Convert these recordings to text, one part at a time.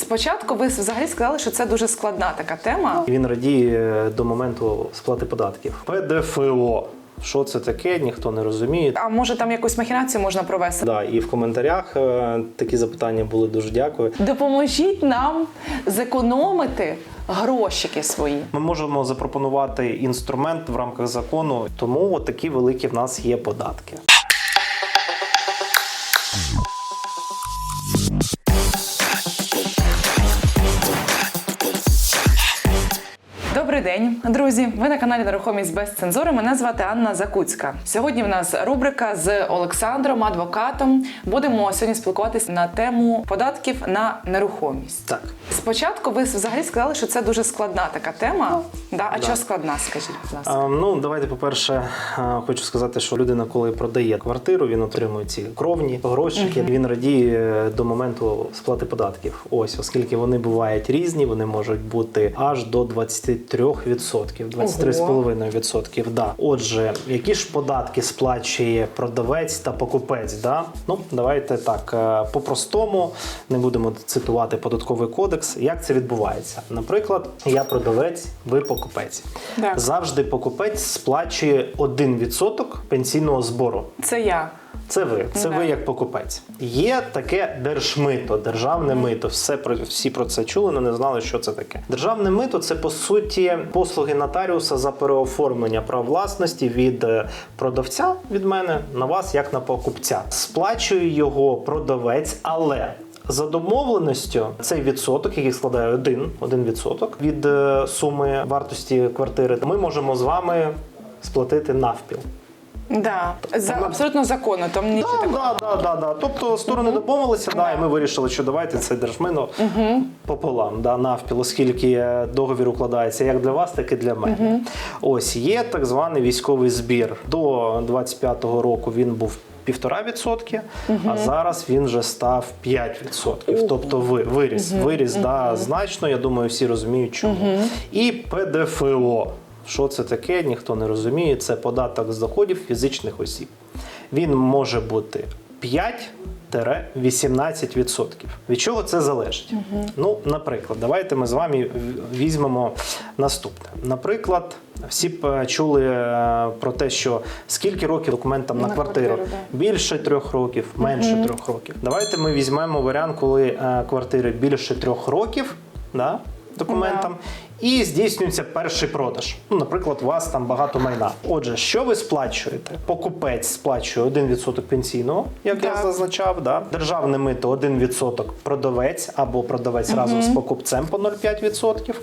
Спочатку ви взагалі сказали, що це дуже складна така тема. Він радіє до моменту сплати податків. ПДФО. Що це таке? Ніхто не розуміє. А може там якусь махінацію можна провести? Да, і в коментарях е, такі запитання були дуже дякую. Допоможіть нам зекономити грошики свої. Ми можемо запропонувати інструмент в рамках закону, тому от такі великі в нас є податки. Добрий день, друзі. Ви на каналі Нерухомість без цензури. Мене звати Анна Закуцька. Сьогодні в нас рубрика з Олександром, адвокатом. Будемо сьогодні спілкуватися на тему податків на нерухомість. Так. Спочатку ви взагалі сказали, що це дуже складна така тема. Да? А Да. що складна, скажіть, будь ласка? А, ну, давайте, по-перше, хочу сказати, що людина, коли продає квартиру, він отримує ці кровні грошики. Він радіє до моменту сплати податків. Ось, оскільки вони бувають різні, вони можуть бути аж до 23%, 23,5%. Да. Отже, які ж податки сплачує продавець та покупець? Да? Ну, давайте так, е, по-простому, не будемо цитувати податковий кодекс. Як це відбувається? Наприклад, я продавець, ви покупець. Так. Завжди покупець сплачує 1% пенсійного збору. Це я. Це ви, це Да. ви як покупець. Є таке держмито, державне мито. Все про всі про це чули, але не знали, що це таке. Державне мито це по суті послуги нотаріуса за переоформлення прав власності від е, продавця від мене на вас, як на покупця. Сплачує його продавець, але. За домовленістю цей відсоток, який складає один, один відсоток від е, суми вартості квартири, ми можемо з вами сплатити навпіл. Да. За, абсолютно законно. Там нічого Так, такого. да, да, да, да. Тобто сторони домовилися, да, і ми вирішили, що давайте це держмино пополам, да, навпіл, оскільки договір укладається як для вас, так і для мене. Ось є так званий військовий збір. До 25-го року він був. Півтора відсотки, а зараз він вже став 5 відсотків. Тобто ви виріс, виріс да, значно. Я думаю, всі розуміють, чому. І ПДФО. Що це таке? Ніхто не розуміє. Це податок з доходів фізичних осіб. Він може бути 5-18%. Від чого це залежить? Ну, наприклад, давайте ми з вами візьмемо наступне. Наприклад, всі б е, чули е, про те, що скільки років документам на, На квартиру? квартиру, да. Більше трьох років, менше трьох років. Давайте ми візьмемо варіант, коли е, квартири більше трьох років. Да? Документам, і здійснюється перший продаж. Ну, наприклад, у вас там багато майна. Отже, що ви сплачуєте? Покупець сплачує 1% пенсійного, як я зазначав. Да? Державне мито 1% продавець або продавець разом з покупцем по 0,5%.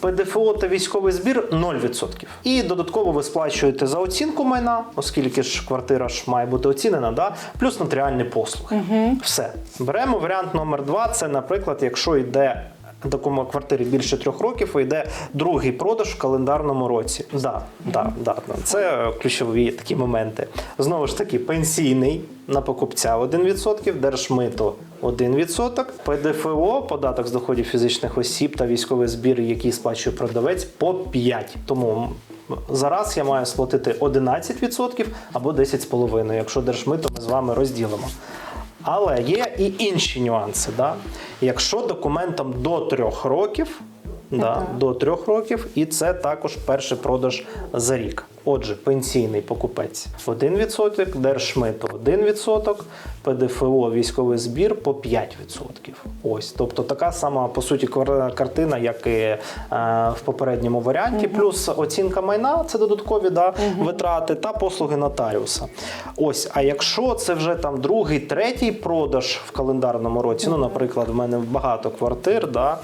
ПДФО та військовий збір 0%. І додатково ви сплачуєте за оцінку майна, оскільки ж квартира ж має бути оцінена, да? плюс нотаріальні послуги. Все. Беремо варіант номер два. Це, наприклад, якщо йде такому квартирі більше трьох років, йде другий продаж в календарному році. Да, да, да, да. Це ключові такі моменти. Знову ж таки, пенсійний на покупця 1%, держмито 1%, ПДФО, податок з доходів фізичних осіб та військовий збір, який сплачує продавець, по 5%. Тому зараз я маю сплатити 11% або 10,5%, якщо держмито ми з вами розділимо. Але є і інші нюанси. Да? Якщо документам до трьох років, да, до трьох років, і це також перший продаж за рік. Отже, пенсійний покупець 1%, держмито 1%, ПДФО військовий збір по 5%. Ось, тобто така сама по суті картина, як і е, в попередньому варіанті. Плюс оцінка майна це додаткові да, витрати та послуги нотаріуса. Ось, а якщо це вже там другий, третій продаж в календарному році, ну, наприклад, в мене багато квартир, да,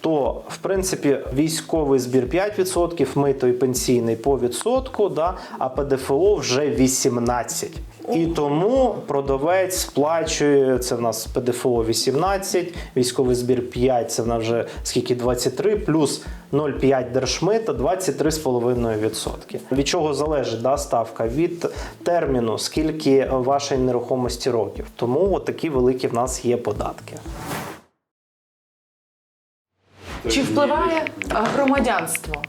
то в принципі військовий збір 5%, мито і пенсійний по відсотку, да, а ПДФО вже 18%. І тому продавець сплачує це в нас ПДФО 18, військовий збір 5, це в нас вже скільки 23, плюс 0,5 держмита 23,5%. Від чого залежить да, ставка? Від терміну, скільки вашої нерухомості років. Тому от такі великі в нас є податки. Чи впливає громадянство?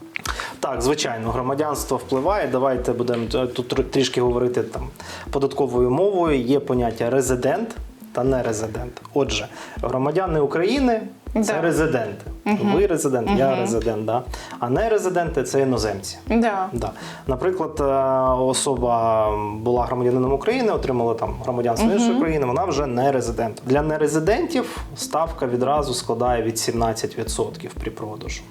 Так, звичайно, громадянство впливає. Давайте будемо е, тут трішки говорити там податковою мовою. Є поняття резидент та нерезидент. Отже, громадяни України Це Да. резиденти. Ви резидент, я резидент, да. а не резиденти це іноземці. Да. Да. Наприклад, е, особа була громадянином України, отримала там громадянство іншої країни, вона вже не резидент. Для нерезидентів ставка відразу складає від 17% при продажу.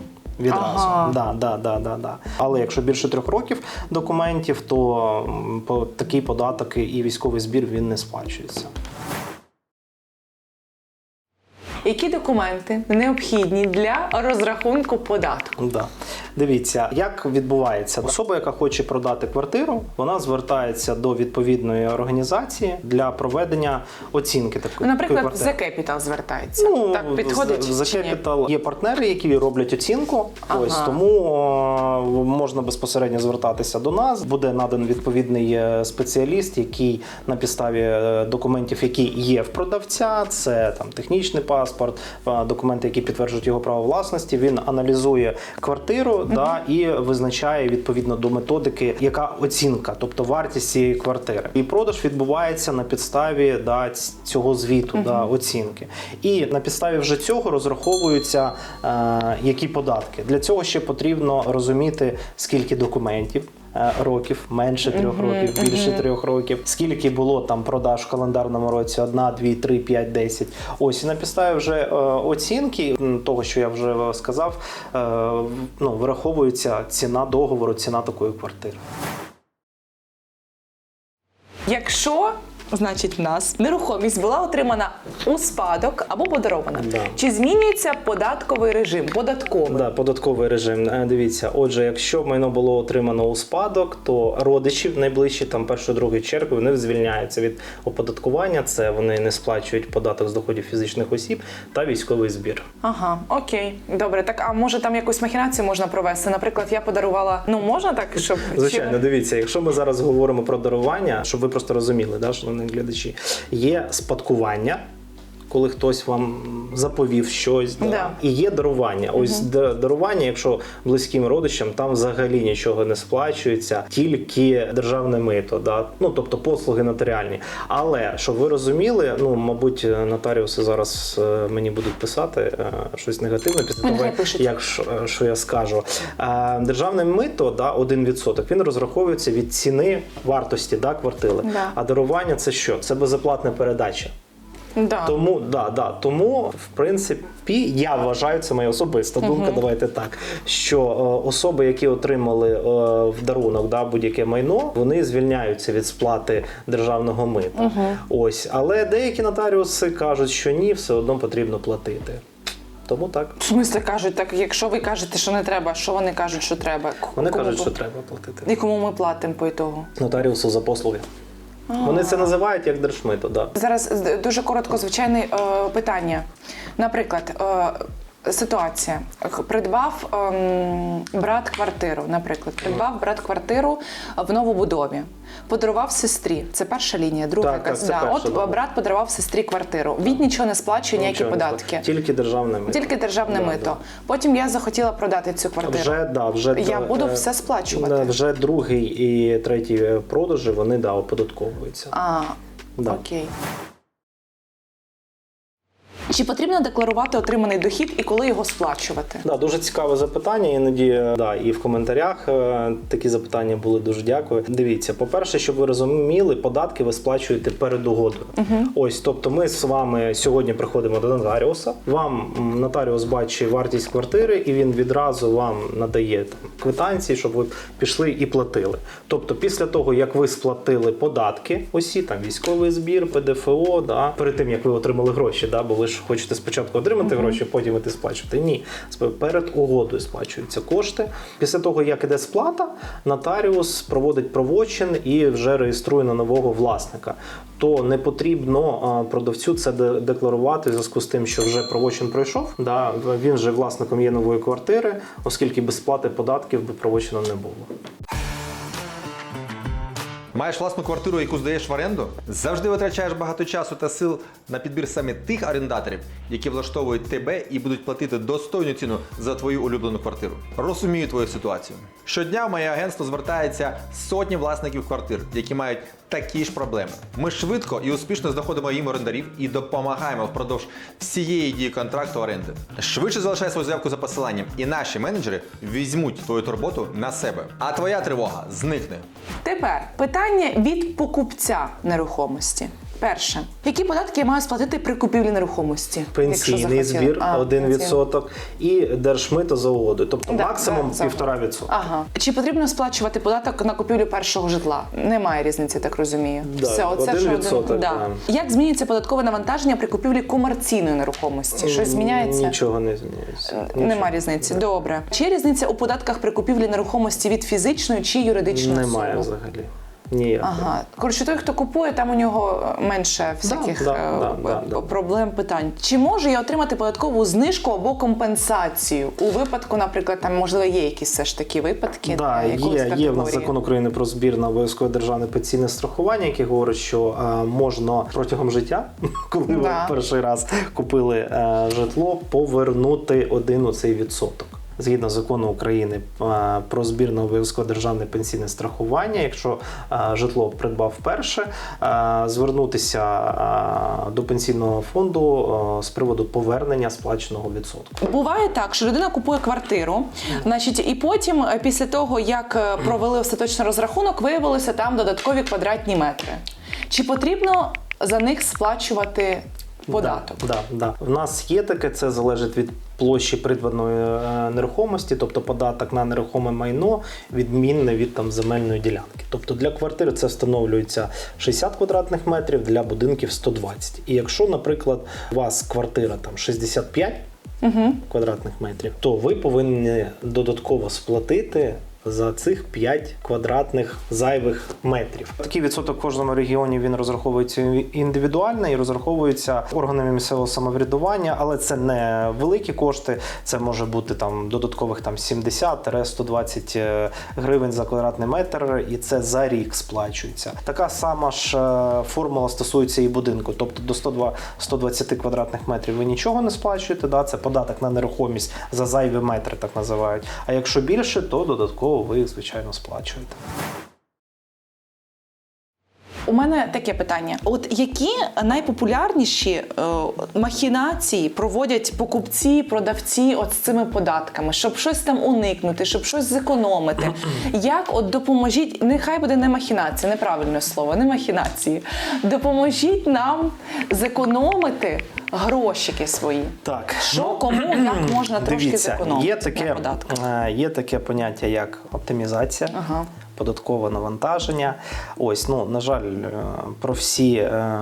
Відразу. Ага. Да, да, да, да, да. Але якщо більше трьох років документів, то по такий податок і військовий збір він не сплачується. Які документи необхідні для розрахунку податку? Да. Дивіться, як відбувається особа, яка хоче продати квартиру, вона звертається до відповідної організації для проведення оцінки такої наприклад, такої за квартири. Capital звертається. Ну, так підходить за? Capital є партнери, які роблять оцінку. Ага. Ось тому о, можна безпосередньо звертатися до нас. Буде надан відповідний е, спеціаліст, який на підставі е, документів, які є в продавця, це там технічний паспорт, документи, які підтверджують його право власності. Він аналізує квартиру да, і визначає відповідно до методики, яка оцінка, тобто вартість цієї квартири. І продаж відбувається на підставі да, цього звіту, да, оцінки. І на підставі вже цього розраховуються е, які податки. Для цього ще потрібно розуміти, скільки документів. Е, Років менше трьох років, більше трьох років. Скільки було там продаж в календарному році? Одна, дві, три, п'ять, десять. Ось і на підставі вже е, оцінки того, що я вже сказав, е, ну враховується ціна договору, ціна такої квартири. Якщо, значить, в нас нерухомість була отримана у спадок або подарована, Да. чи змінюється податковий режим? Податковий? Да, податковий режим. Е, Дивіться, отже, якщо майно було отримано у спадок, то родичі найближчі, там першої, другої черги, вони звільняються від оподаткування. Це вони не сплачують податок з доходів фізичних осіб та військовий збір. Ага, окей, добре. Так, а може там якусь махінацію можна провести? Наприклад, я подарувала. Ну можна так, щоб Звичайно, дивіться, якщо ми зараз говоримо про дарування, щоб ви просто розуміли, да, шановні глядачі, є спадкування. Коли хтось вам заповів щось, да. Да. і є дарування. Ось да- дарування, якщо близьким родичам, там взагалі нічого не сплачується, тільки державне мито, да? ну тобто послуги нотаріальні. Але щоб ви розуміли, ну мабуть, нотаріуси зараз е, мені будуть писати е, щось негативне після того, як що, що я скажу. Е, Державне мито, да, 1%, він розраховується від ціни вартості да, квартири. Да. А дарування це що? Це безоплатна передача. Да. Тому, да, да, тому, в принципі, я вважаю, це моя особиста думка, давайте так, що е, особи, які отримали е, в дарунок да, будь-яке майно, вони звільняються від сплати державного мита. Ось, але деякі нотаріуси кажуть, що ні, все одно потрібно платити. Тому так. В смислі кажуть, так якщо ви кажете, що не треба, що вони кажуть, що треба? Вони кому кажуть, що треба платити. І кому ми платимо по ітогу? Нотаріусу за послуги. Вони це називають як держмито, да. Зараз дуже коротко звичайне е, питання. Наприклад, е, ситуація. Придбав ем, брат квартиру, наприклад, придбав брат квартиру в новобудові. Подарував сестрі. Це перша лінія, друга Так, так, да. перша, От да. брат подарував сестрі квартиру. Він нічого не сплачує, ніякі Нічого податки. Тільки державне мито. Тільки державне Да, мито. да. Потім я захотіла продати цю квартиру. Вже, да, вже, Я да, буду е, все сплачувати. да, Вже другий і третій е, продажі, вони да, оподатковуються. А, Да. окей. Чи потрібно декларувати отриманий дохід і коли його сплачувати? Да, дуже цікаве запитання. Іноді да, і в коментарях е, такі запитання були дуже дякую. Дивіться, по-перше, щоб ви розуміли, податки ви сплачуєте перед угодою. Ось, тобто, ми з вами сьогодні приходимо до нотаріуса. Вам нотаріус бачить вартість квартири, і він відразу вам надає там квитанції, щоб ви пішли і платили. Тобто, після того як ви сплатили податки, усі там військовий збір, ПДФО, да, перед тим як ви отримали гроші, да, бо ви ж хочете спочатку отримати гроші, потім іти сплачувати. Ні, перед угодою сплачуються кошти. Після того, як іде сплата, нотаріус проводить правочин і вже реєструє на нового власника. То не потрібно продавцю це декларувати в зв'язку з тим, що вже правочин пройшов. Да, він вже власником є нової квартири, оскільки без сплати податків би правочину не було. Маєш власну квартиру, яку здаєш в оренду? Завжди витрачаєш багато часу та сил на підбір саме тих орендаторів, які влаштовують тебе і будуть платити достойну ціну за твою улюблену квартиру. Розумію твою ситуацію. Щодня в моє агентство звертається сотні власників квартир, які мають такі ж проблеми. Ми швидко і успішно знаходимо їм орендарів і допомагаємо впродовж всієї дії контракту оренди. Швидше залишай свою заявку за посиланням, і наші менеджери візьмуть твою турботу на себе. А твоя тривога зникне. Тепер питання від покупця нерухомості. Перше, які податки я маю сплатити при купівлі нерухомості? Пенсійний збір А, 1% і держмито за угоду, тобто Да, максимум да, за 1,5%. Ага. Чи потрібно сплачувати податок на купівлю першого житла? Немає різниці, так розумію. Да, оце один що відсоток, да. да. Як змінюється податкове навантаження при купівлі комерційної нерухомості? Щось зміняється? Нічого не змінюється. Нічого. Нема різниці. Добре. Чи є різниця у податках при купівлі нерухомості від фізичної чи юридичної Немає особи? взагалі. Ніяк. Ага, коротше, той, хто купує, там у нього менше всяких да, е, да, да, да. проблем, питань. Чи можу я отримати податкову знижку або компенсацію у випадку, наприклад, там можливо є якісь все ж такі випадки? Да, е, є, є в нас закон України про збір на обов'язкове державне пенсійне страхування, який говорить, що е, можна протягом життя, коли Да. ви перший раз купили е, житло, повернути один оцей відсоток. Згідно закону України про збір на обов'язкове державне пенсійне страхування, якщо житло придбав вперше, звернутися до пенсійного фонду з приводу повернення сплаченого відсотку. Буває так, що людина купує квартиру, значить, і потім, е, після того, як е, провели остаточний розрахунок, виявилося там додаткові квадратні метри. Чи потрібно за них сплачувати податок? Да, да, да. В нас є таке, це залежить від площі придбаної е, нерухомості, тобто податок на нерухоме майно відмінне від там земельної ділянки. Тобто для квартири це встановлюється 60 квадратних метрів, для будинків 120. І якщо, наприклад, у вас квартира там 65 квадратних метрів, то ви повинні додатково сплатити. За цих 5 квадратних зайвих метрів. Такий відсоток в кожному регіоні він розраховується індивідуально і розраховується органами місцевого самоврядування, але це не великі кошти. Це може бути там додаткових там 70-120 е, гривень за квадратний метр, і це за рік сплачується. Така сама ж е, формула стосується і будинку. Тобто до 102 120 квадратних метрів ви нічого не сплачуєте. Да? Це податок на нерухомість за зайві метри, так називають. А якщо більше, то додатково ви звичайно сплачуєте. У мене таке питання: от які найпопулярніші е, махінації проводять покупці, продавці от з цими податками, щоб щось там уникнути, щоб щось зекономити? Як от допоможіть, нехай буде не махінація, неправильне слово, не махінації. Допоможіть нам зекономити грошики свої. Так, Що, кому, як можна трошки дивіться, зекономити є на таке, податках? е, є таке поняття, як оптимізація. Ага. Податкове навантаження. Ось, ну на жаль, е, про всі е,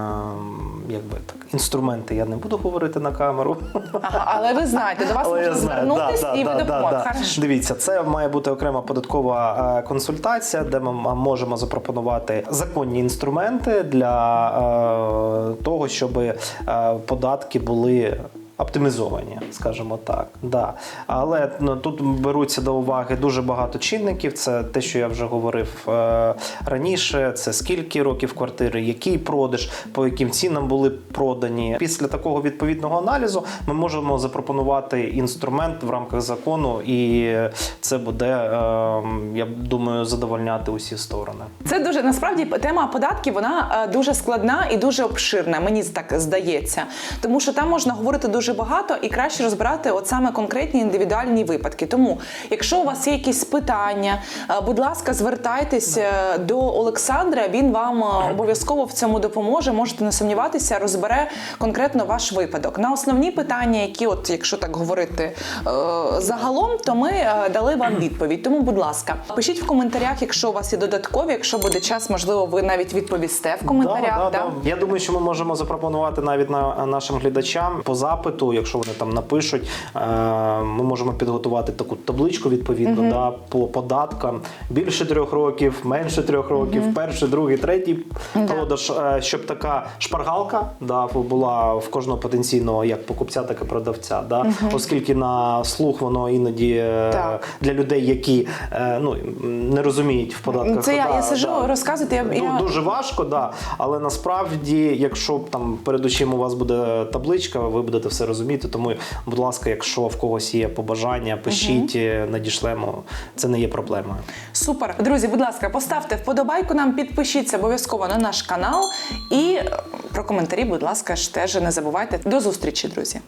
якби так інструменти я не буду говорити на камеру. Ага, але ви знаєте, до вас Але можна звернутися да, і да, да, да. Дивіться, це має бути окрема податкова е, консультація, де ми можемо запропонувати законні інструменти для того, щоб податки були. Оптимізовані, скажімо так, да. Але ну, тут беруться до уваги дуже багато чинників. Це те, що я вже говорив е, раніше. Це скільки років квартири, який продаж, по яким цінам були продані. Після такого відповідного аналізу ми можемо запропонувати інструмент в рамках закону, і це буде, е, я думаю, задовольняти усі сторони. Це дуже насправді тема податків вона е, дуже складна і дуже обширна. Мені так здається, тому що там можна говорити дуже багато і краще розбирати от саме конкретні індивідуальні випадки. Тому, якщо у вас є якісь питання, е, будь ласка, звертайтесь е, до Олександра. Він вам е, обов'язково в цьому допоможе. Можете не сумніватися, розбере конкретно ваш випадок. На основні питання, які, от якщо так говорити загалом, то ми дали вам відповідь. Тому, будь ласка, пишіть в коментарях, якщо у вас є додаткові, якщо буде час, можливо, ви навіть відповісте в коментарях. Да, да, да? да. Я думаю, що ми можемо запропонувати навіть на нашим глядачам по запиту запиту, якщо вони там напишуть, е, ми можемо підготувати таку табличку відповідно да, по податкам. Більше трьох років, менше трьох років, перший, другий, третій продаж, е, щоб така шпаргалка да, була в кожного потенційного як покупця, так і продавця. Да? Оскільки на слух воно іноді е, Так. для людей, які ну, не розуміють в податках. Це да, я сижу, да. розказуйте. Я, я... Дуже важко, да. але насправді, якщо там перед очима у вас буде табличка, ви будете все розуміти. Тому, будь ласка, якщо в когось є побажання, пишіть, угу. надішлемо. Це не є проблемою. Супер. Друзі, будь ласка, поставте вподобайку нам, підпишіться обов'язково на наш канал і е, про коментарі, будь ласка, ж теж не забувайте. До зустрічі, друзі.